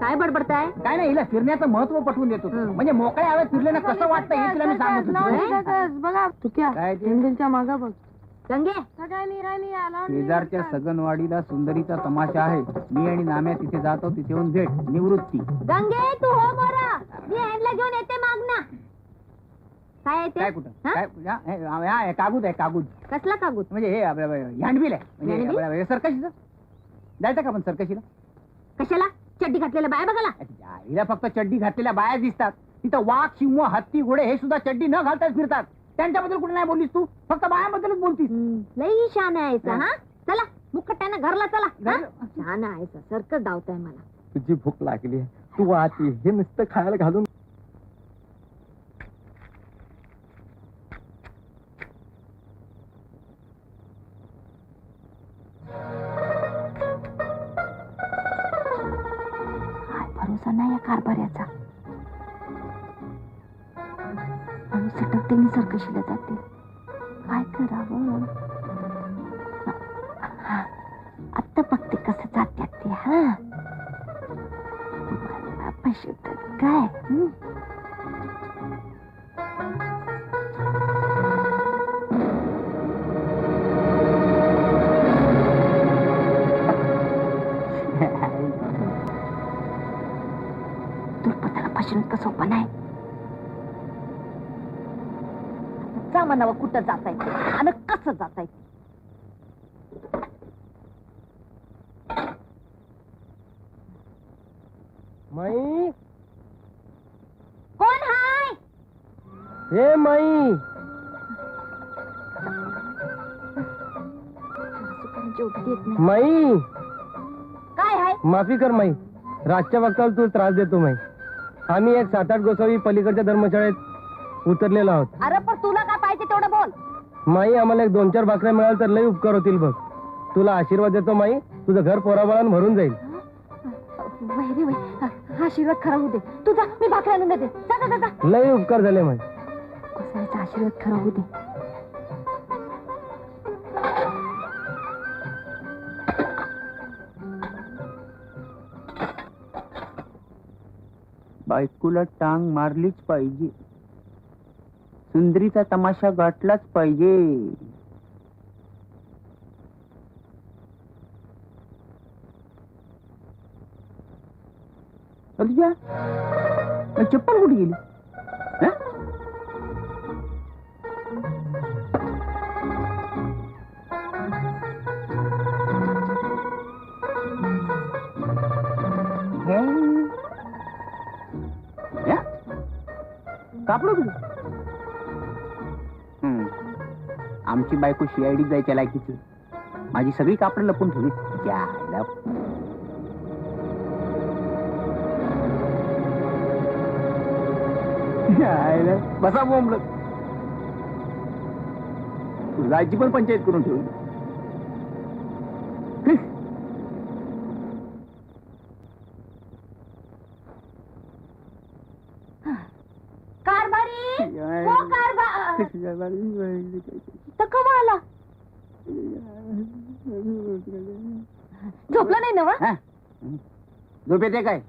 काय बडबडताय? काय नाही हिला फिरण्याचं महत्त्व पटवून देतो. हं. म्हणजे मोकळ्या हवेत फिरल्यानं कसं वाटतं हे तिला मी सांगत होतो. बघा तू क्या ते? इंजिनच्या मागा बघ. गंगे शेजारच्या सगनवाडीला सुंदरीचा तमाशा आहे. मी आणि नाम्या तिथे जातो तिथे येऊन भेट निवृत्ती. गंगे तू हो बरं. मी हँडला घेऊन येते मागना. काय आहे काय ते कुठं? हा? काय हा, हे, हा, हे कागूद आहे कागूद. कसला कागूद? म्हणजे हे आपलं हँडबिल आहे. म्हणजे हँडबिल? आपलं सरकशीचं? जायचं का आपण सरकशीला? कशाला? चड्डी घातलेला बाय बघाला हिला फक्त चड्डी घातलेल्या बाया दिसतात. तिथं वाघ सिंह हत्ती घोडे हे सुद्धा चड्डी न घालताच फिरतात. त्यांच्याबद्दल कुठे नाही बोललीस तू? फक्त बायाबद्दलच बोलतीस. लई शान आहे हा. चला मुक्कट्यानं घरला चला हा? शान आहे सरकच धावताय मला. तुझी भूक लागली तू आत. हे नुसतं खायला घालून काय ना या कारभाऱ्याचा. आणि सटकते मी सरकशीला जाते काय करावं? हा, आत्ता बघते कसं जात्यात ते हा. पैसे काय? फसवणूक तर सोपं नाही. जा म्हणावं कुठं जाताय ते आणि कसं जाताय ते. माई? कोण हाय? हे माई. सुकन जेवढी देत नाही. माई. काय हाय? माफी कर माई. रातच्या वक्ताला तू त्रास देतो माई. आम्ही एक सात आठ गोसावी पलीकडच्या धर्मशाळेत उतरलेलो आहोत. अरे पण तुला काय पाहिजे तेवढं बोल. माई आम्हाला एक दोन चार भाकऱ्या मिळाल तर लई उपकार होतील बघ. तुला आशीर्वाद देतो माई तुझं घर पोराबाळान भरून जाईल. वै हा आशीर्वाद खरा होऊ दे. तुझा मी भाकरी आणून देते. जा जा, जा जा. लई उपकार झाले माई. कोसळ्याचा आशीर्वाद खरा होऊ दे. बायकोला टांग मारलीच पाहिजे. सुंदरीचा तमाशा गाठलाच पाहिजे. चप्पल कुठे गेली? कापड कुठे? आमची बायको शिआयडी जायच्या लायकीची. माझी सगळी कापड लपून ठेवली. जायला. बसा बोंबल जायची पण पंचायत करून ठेवली हं. कारभारी हो कारभार तर कवा आला? झोपला नाही ना व? हा? झोप येते काय?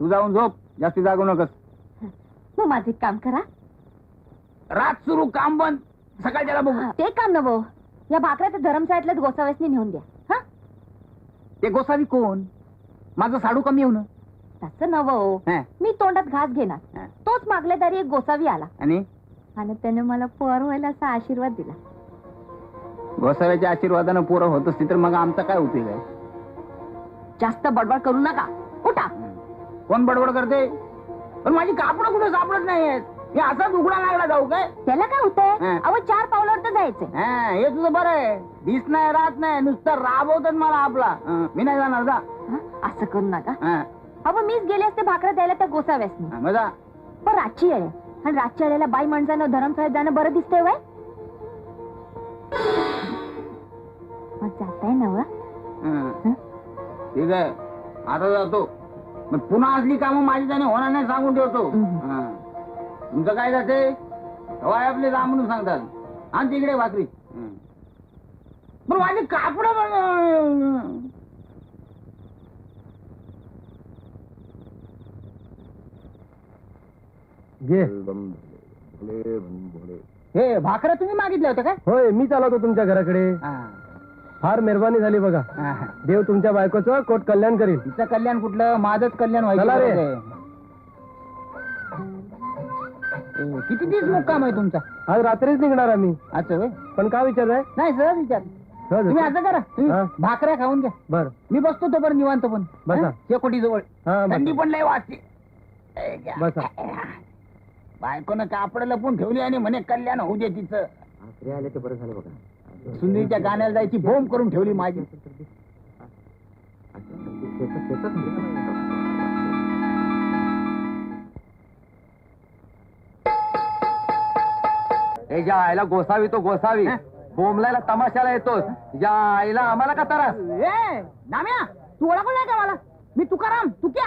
तू जाऊन झोप जास्ती जागू नकस. मग माझं एक काम करा. रात सुरू काम बंद. सकाळच्याला बघू. ते काम नव. या भाकऱ्या तर धर्मशाळेतल्याच गोसाव्यासनी नेऊन द्या. हा? ते गोसावी कोण? माझं साडू कमी येऊ ना तसं नव हा, मी तोंडात घास घेणार. हा. तोच मागल्या दारी एक गोसावी आला. आणि? आणि त्याने मला पोर व्हायला असा आशीर्वाद दिला. गोसाव्याच्या आशीर्वादानं पोरं होत असती तर मग आमचा काय उपयोग आहे? जास्त बडबड करू नका. उठा. कोण बडबड करते? पण माझी कापडं कुठे सापडत नाहीयेत? मी असाच उघडा लागला जाऊ काय? त्याला काय होतंय? हा. अहो चार पावलावर तर जायचंय. हा, हे तुझं बरं आहे. दिस नाही राहत नाही नुसतं राबवतात मला आपला. हं, मी नाही जाणार जा. हा? असं करू नका. हा, अहो मीच गेले असते भाकऱ्या द्यायला त्या गोसाव्यासनी. हा, मग जा. पण रातची आहे. आणि रातच्या वेळेला बाई माणसानं धरमशाळेत जाणं बरं दिसतंय वय मग जाताय ना व? हं. ठीक आहे आता जातो मग पुन्हा असली कामं माझी त्याने होणार नाही सांगून ठेवतो. हं. तुमचं काय जाते हवाय आपले जा म्हणून सांगतात आणि तिकडे भाकरी हं. पण माझे कापड घे. हे भाकऱ्या तुम्ही मागितल्या होत्या काय? होय मी चालवतो तुमच्या घराकडे. हा, फार मेहरबानी झाली बघा. हा. देव तुमच्या बायकोचं कोट कल्याण करील. तिचं कल्याण कुठलं? माझंच कल्याण व्हायचं चला रे. गरज आहे. ए, किती दिवस मुक्काम आहे तुमचा? आज रात्रीच निघणार आम्ही. अच्छा होय पण का विचार आहे? नाही सहज विचार. तुम्ही असं करा. तुम्ही. भाकऱ्या खाऊन घ्या. बर. मी बसतो तो बरं निवांत पण. बसा. शेकोटी जवळ हा थंडी. पण लय वाजते. ए, घ्या. बसा. बायकोनं कापड लपून ठेवली आणि म्हणे कल्याण होऊ दे तिचं. आले ते बरं झालं बघा. सुंदरीच्या गाण्याला जायची बोंब करून ठेवली माझी. ए ज्या आईला गोसावी तो गोसावी. हा? बोमलायला तमाशाला येतोस. या आईला आम्हाला का त्रास? ए नाम्या तू ओळखलं नाही का मला? मी तुकाराम तू क्या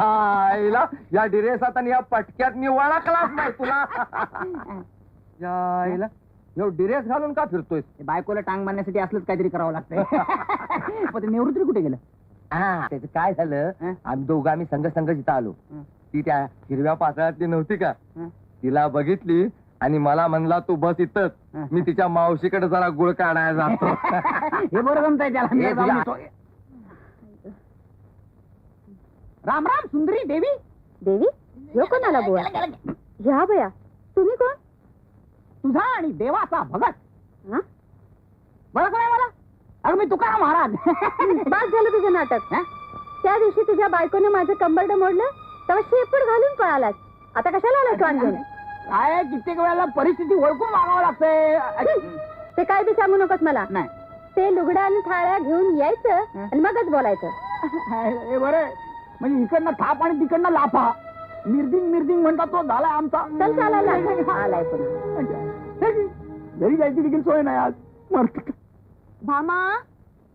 आईला या डिरेसात आणि या पटक्यात मी ओळखलाच नाही तुला. या आईला ह्यो डिरेस घालून का फिरतोय ते बायकोला टांग मारण्यासाठी असलंच काहीतरी करावं लागतंय. ते निवृत्ती कुठे गेलं? त्याच काय झालं? हं? आम्ही दोघं आम्ही संघ संघ जिथं आलो. हं. ती त्या हिरव्या पातळातली नव्हती का? हं. तिला बघितली आणि मला म्हणला तू बस इथंच. हं. मी तिच्या मावशीकडे जरा गुळ काढायला जातो. हे बरं जमतंय त्याला. मी हे जाऊन तुला- येतो. राम राम सुंदरी देवी. देवी ह्यो कोणाला बुवा ह्या बया तुम्ही कोण? तुझा आणि देवाचा भगत. हा? बरं मला? अगं मी तुकाराम महाराज. बाद झालं तुझं नाटक. हा? त्या दिवशी तुझ्या बायकोनं माझं कंबरड मोडलं तेव्हा शेपूट घालून पळालास. आता कशाला आलाय कान घेऊन काय कित्येक वेळेला परिस्थिती ओळखून वागावं लागतंय. ते काय बी सांगू नकोस मला. नाही. ते लुगडा आणि थाळ्या घेऊन यायचं आणि मगच बोलायचं. बरं म्हणजे इकडनं थाप आणि तिकडनं लाफा. मिर्दिंग मिर्दिंग म्हणतात तो झाला आमचा. चल चालायला आलाय. पुन्हा घरी जायची देखील सोय नाही आज. भामा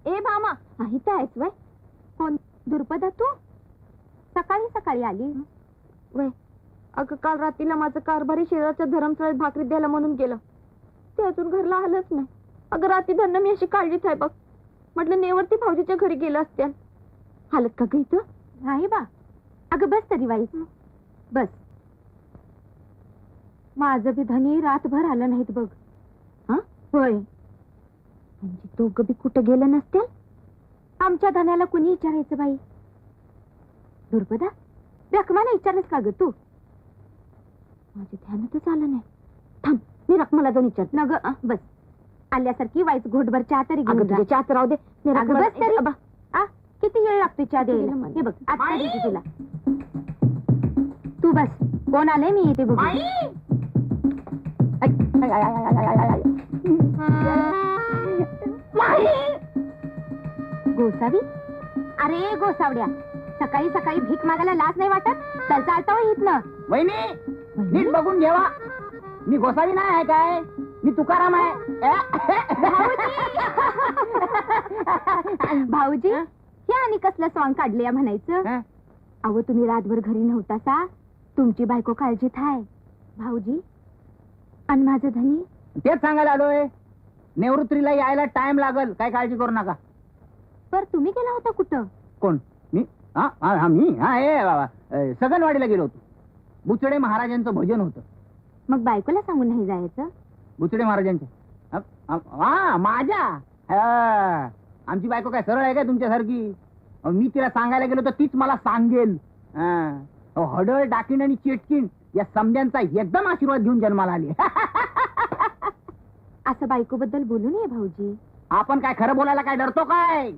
ए भामा. तर आहेस वय. कोण? दुर्पदा तू? सकाळी सकाळी आली. वय. अगं काल रात्रीला माझं कारभारी शेजारच्या धरमशाळेत भाकरी द्यायला म्हणून गेलं. ते अजून घरला आलंच नाही. अगं रात्री धन्न मी अशी काळजीच आहे बघ. म्हटलं नेवरती भाऊजीच्या घरी गेलं असत्या हालत का ग इथं? नाही बा. अगं बस तरी वाईस बस. माझं बी धनी रातभर आलं नाहीत बघ. हा? होय. म्हणजे दोघं बी कुठं गेलं नसतील आमच्या धन्याला कुणी विचारायचं बाई? दुर्पदा रखमाला विचारलंस का ग तू? माझ्या ध्यानातच आलं नाही. थांब मी रखमाला जाऊन विचार न ग बस. आल्यासारखी वाईच घोटभर चहा तरी घेऊन जा. चहाच राहू दे. अगं बस तरी. आ, किती वेळ लागतो चहा द्यायला? हे बघ आता देते तुला. तू बस कोण आलंय? मी येते बघ. गोसावी? अरे गोसावड्या सकाळी सकाळी भीक मागायला लाज नाही वाटत? चल चालता हो इथनं. वहिनी नीट बघून घ्यावा मी गोसावी नाही आहे काय? मी तुकाराम आहे. भाऊजी? हे आणि कसलं सॉंग काढले म्हणायचं? अहो तुम्ही रातभर घरी नव्हतासा. तुमची बायको काळजीत हाय. भाऊजी आणि माझं धनी? तेच सांगायला आलोय. निवृत्तीला यायला टाइम लागल. काय काळजी करू नका. पर तुम्ही गेला होता कुठं? कोण? मी? हा हा हा, मी? हा हे बाबा. अ, सगनवाडीला गेलो होतो. बुचडे महाराजांचं भजन होतं. मग बायकोला सांगून नाही जायचं? बुचडे महाराजांचे. हा माझ्या? हा, आमची बायको काय सरळ आहे काय तुमच्यासारखी? अहो, मी तिला सांगायला गेलो तर तीच मला सांगेल. हा. अहो, हडळ डाकीण आणि चेटकीण या समद्यांचा एकदम आशीर्वाद घेऊन जन्माला आली. असं बायको बद्दल बोलू नये भाऊजी. आपण काय खरं बोलायला काय डरतो काय?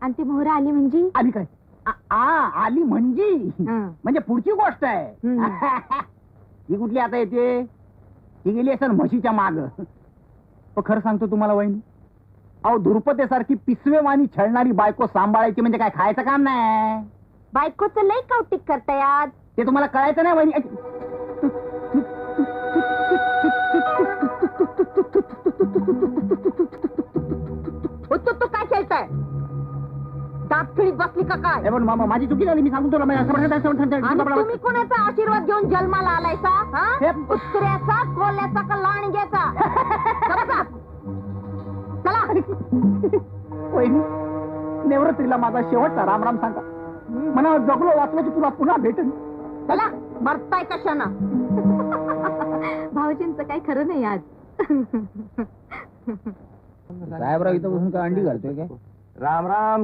आणि ती मोहरा आली म्हणजे? आली काय? आ- आ आली म्हणजे? हं. म्हणजे पुढची गोष्ट आहे. ही कुठली आता येते? ही गेली असेल म्हशीच्या माग. खरं सांगतो तुम्हाला वहिनी. अहो धुरपतेसारखी पिसवेवानी छळणारी बायको सांभाळायची म्हणजे काय खायचं काम नाही? बायकोचं लई कौतिक करताय आज ते तुम्हाला कळायचं नाही वहिनी? तू तू काय खेळताय? दाब खिळीत बसली का काय? हे पण मा- माझी चुकी झाली मी सांगतो तुला म्हणजे असं म्हणत- असं म्हणत- असं आणि म्हणत- तुम्ही कोणाचा आशीर्वाद घेऊन जन्माला आलायसा हा? हे- कुत्र्याचा कोल्याचा का लांडग्याचा. चला वहिनी निवृत्तीला माझा शेवटचा राम राम सांगा. म्हणा जगलो वाचलो तर तुला पुन्हा भेटेन. चला मरताय कशाना? भाऊजींचं काही खरं नाही आज. साहेबराव इथं बसून काय अंडी घालतोय काय? राम राम